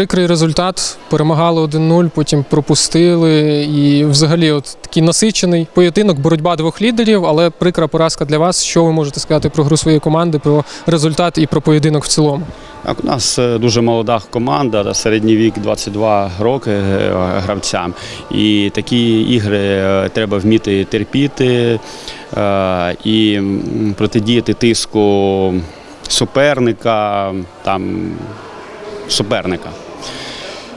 Прикрий результат. Перемагали 1-0, потім пропустили. І взагалі, от такий насичений поєдинок, боротьба двох лідерів, але прикра поразка для вас. Що ви можете сказати про гру своєї команди, про результат і про поєдинок в цілому? Так, у нас е, дуже молода команда, середній вік 22 роки е, гравцям. І такі ігри е, треба вміти терпіти і протидіяти тиску суперника, там, суперника.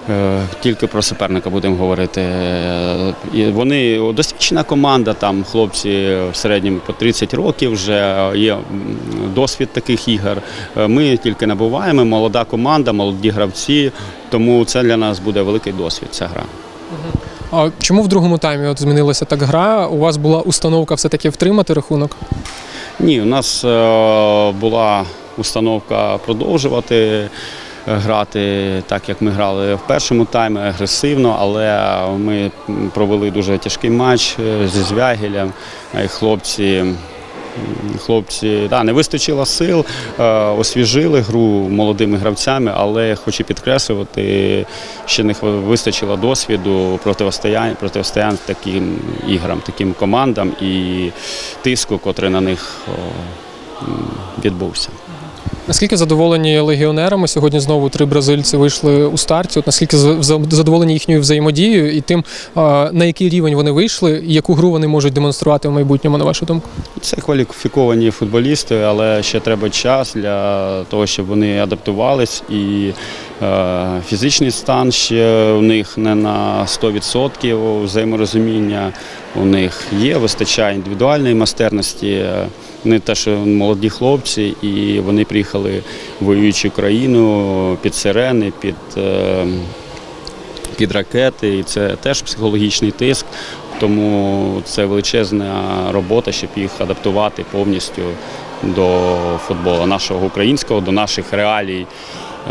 Е, Тільки про суперника будемо говорити. Е, І вони досвідчена команда, там хлопці в середньому по 30 років вже є досвід таких ігор. Е, Ми тільки набуваємо, молода команда, молоді гравці, тому це для нас буде великий досвід. Ця гра. А чому в другому таймі от змінилася так гра? У вас була установка все-таки втримати рахунок? Ні, у нас е, була установка продовжувати е, грати так, як ми грали в першому таймі, агресивно, але ми провели дуже тяжкий матч е, зі Звягелем. Е, Хлопці. Хлопці да, не вистачило сил, е, освіжили гру молодими гравцями, але хочу підкреслювати, ще не вистачило досвіду протистояння, протистояння таким іграм, таким командам і тиску, котрий на них відбувся. Наскільки задоволені легіонерами? Сьогодні знову три бразильці вийшли у старті. От наскільки задоволені їхньою взаємодією і тим, на який рівень вони вийшли, і яку гру вони можуть демонструвати в майбутньому, на вашу думку? Це кваліфіковані футболісти, але ще треба час для того, щоб вони адаптувались. І е, фізичний стан ще у них не на 100% взаєморозуміння у них є, вистачає індивідуальної майстерності. Е, Вони теж молоді хлопці, і вони приїхали в воюючу країну під сирени, під. е, під ракети, і це теж психологічний тиск. Тому це величезна робота, щоб їх адаптувати повністю до футболу нашого українського, до наших реалій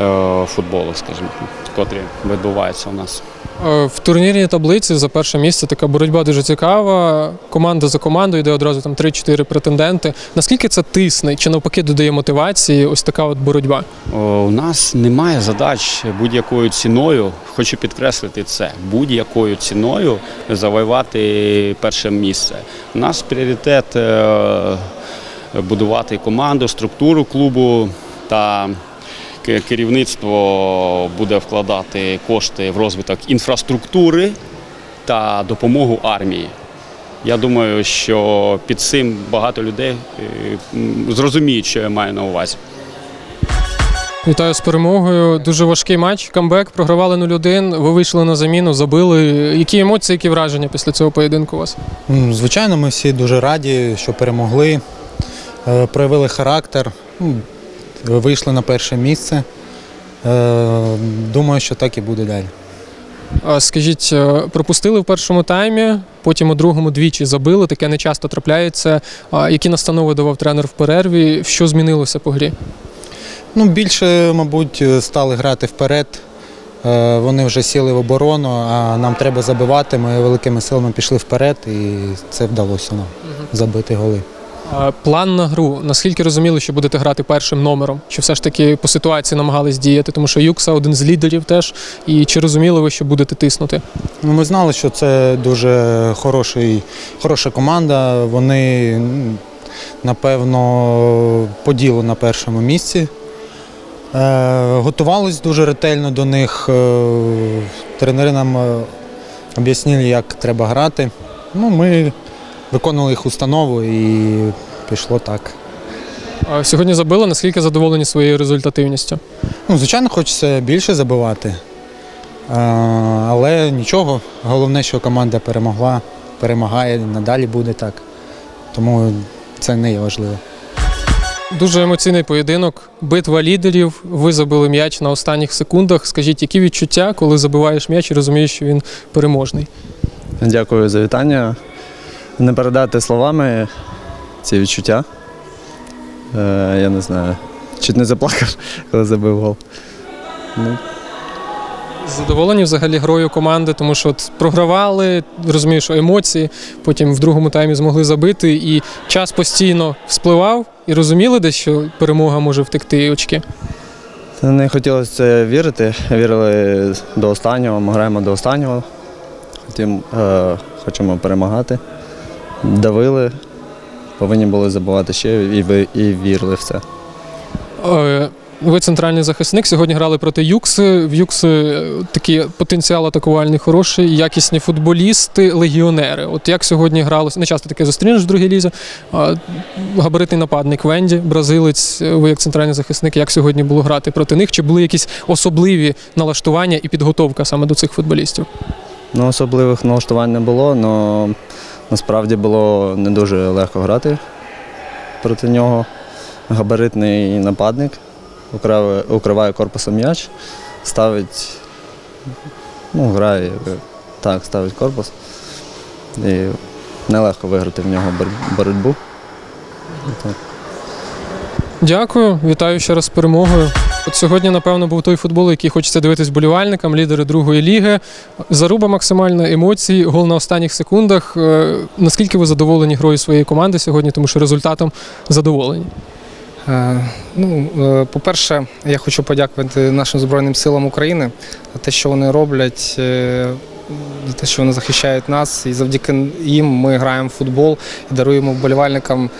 е, футболу, скажімо, котрі відбуваються у нас. Е, В турнірній таблиці за перше місце така боротьба дуже цікава. Команда за командою йде одразу там 3-4 претенденти. Наскільки це тисне чи навпаки додає мотивації? Ось така от боротьба. У нас немає задач будь-якою ціною. Хочу підкреслити це будь-якою ціною завоювати перше місце. У нас пріоритет е, будувати команду, структуру клубу та керівництво буде вкладати кошти в розвиток інфраструктури та допомогу армії. Я думаю, що під цим багато людей е, зрозуміють, що я маю на увазі. Вітаю з перемогою. Дуже важкий матч. Камбек програвали 0-1. Ви вийшли на заміну, забили. Які емоції, які враження після цього поєдинку у вас? Звичайно, ми всі дуже раді, що перемогли, е, проявили характер, вийшли на перше місце. Е, Думаю, що так і буде далі. Скажіть, е, пропустили в першому таймі, потім у другому двічі забили. Таке не часто трапляється. Які настанови давав тренер в перерві? Що змінилося по грі? Ну, більше, мабуть, стали грати вперед. Е, Вони вже сіли в оборону, а нам треба забивати. Ми великими силами пішли вперед, і це вдалося нам забити голи. План на гру. Наскільки розуміли, що будете грати першим номером? Чи все ж таки по ситуації намагались діяти? Тому що Юкса один з лідерів теж. І чи розуміли ви, що будете тиснути? Ну, ми знали, що це дуже хороший, хороша команда. Вони, напевно, по ділу на першому місці. Е, готувались дуже ретельно до них. Е, тренери нам е, об'яснили, як треба грати. Ну, ми виконували їх установу і пішло так. А Сьогодні забили. Наскільки задоволені своєю результативністю? Ну, звичайно, хочеться більше забивати. Але нічого. Головне, що команда перемогла, перемагає, надалі буде так. Тому це не є важливо. Дуже емоційний поєдинок, битва лідерів. Ви забили м'яч на останніх секундах. Скажіть, які відчуття, коли забиваєш м'яч і розумієш, що він переможний? Дякую за вітання. Не передати словами ці відчуття. Е, я не знаю. Чуть не заплакав, коли забив гол. Ну, Задоволені взагалі грою команди, тому що от програвали, розумієш, емоції, потім в другому таймі змогли забити, і час постійно спливав, і розуміли десь, що перемога може втекти і очки. Не хотілося в це вірити. Вірили до останнього, ми граємо до останнього. Хотім, е, хочемо перемагати. Давили, повинні були забувати ще і, ви- і вірили в це. Е, Ви центральний захисник. Сьогодні грали проти Юкси. В Юкси е, такий потенціал атакувальний хороший, якісні футболісти, легіонери. От як сьогодні гралося, не часто таке зустрінеш в другій лізі. Габаритний нападник Венді, бразилець, е, ви як центральний захисник, як сьогодні було грати проти них? Чи були якісь особливі налаштування і підготовка саме до цих футболістів? Ну, особливих налаштувань не було, але насправді було не дуже легко грати проти нього. Габаритний нападник, укриває, корпусом м'яч, ставить, ну, грає, так, ставить корпус. І нелегко виграти в нього боротьбу. Дякую, вітаю ще раз з перемогою. От сьогодні, напевно, був той футбол, який хочеться дивитись болівальникам, лідери другої ліги. Заруба максимальна емоції, гол на останніх секундах. Е, Наскільки ви задоволені грою своєї команди сьогодні, тому що результатом задоволені? Е, Ну, е, по-перше, я хочу подякувати нашим Збройним силам України за те, що вони роблять, за те, що вони захищають нас. І завдяки їм ми граємо в футбол і даруємо вболівальникам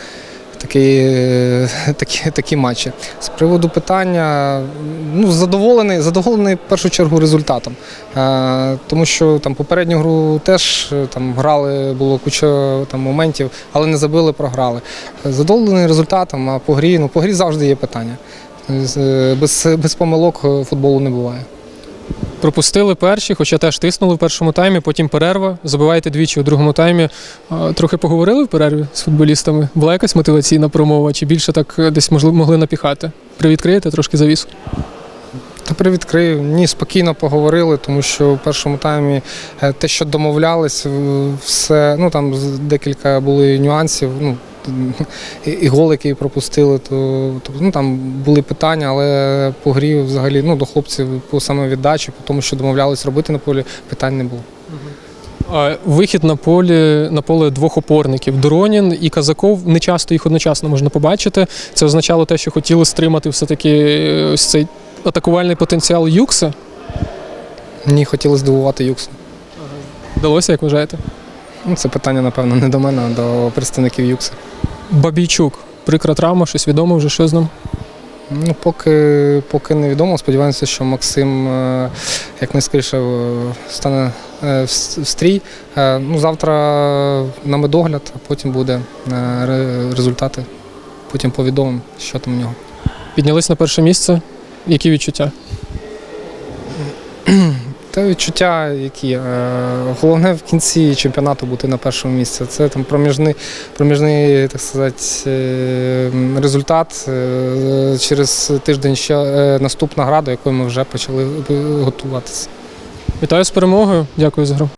такі, е, такі, такі матчі. З приводу питання, ну, задоволений, задоволений в першу чергу результатом. Е, Тому що там попередню гру теж е, там грали, було куча там моментів, але не забили, програли. Задоволений результатом, а по грі, ну по грі завжди є питання. Без, без помилок футболу не буває. Пропустили перші, хоча теж тиснули в першому таймі, потім перерва. Забиваєте двічі у другому таймі. Трохи поговорили в перерві з футболістами. Була якась мотиваційна промова, чи більше так е, десь можливо могли напіхати? Привідкриєте трошки завісу? Та привідкрию. Ні, спокійно поговорили, тому що в першому таймі е, те, що домовлялись, все, ну там декілька були нюансів. Ну, і, гол, який пропустили, то, то ну, там були питання, але по грі взагалі ну, до хлопців по самовіддачі, по тому, що домовлялись робити на полі, питань не було. А, Вихід на полі на поле двох опорників Доронін і Казаков. Не часто їх одночасно можна побачити. Це означало те, що хотіли стримати все-таки е, ось цей атакувальний потенціал Юкса. Ні, хотіли здивувати Юксу. Вдалося, як вважаєте? Ну, це питання, напевно, не до мене, а до представників Юкси. Бабійчук. Прикра травма, щось відомо вже що з ним. Ну, поки, поки невідомо. Сподіваємося, що Максим е, як найскоріше е, стане е, в стрій. Ну, завтра на медогляд, а потім буде результати. Потім повідомимо, що там у нього. Піднялись на перше місце. Які відчуття? Та відчуття, які е, головне в кінці чемпіонату бути на першому місці. Це там проміжний, проміжний так сказати, е, результат. Е, Через тиждень ще наступна гра, до якої ми вже почали готуватися. Вітаю з перемогою. Дякую за гру.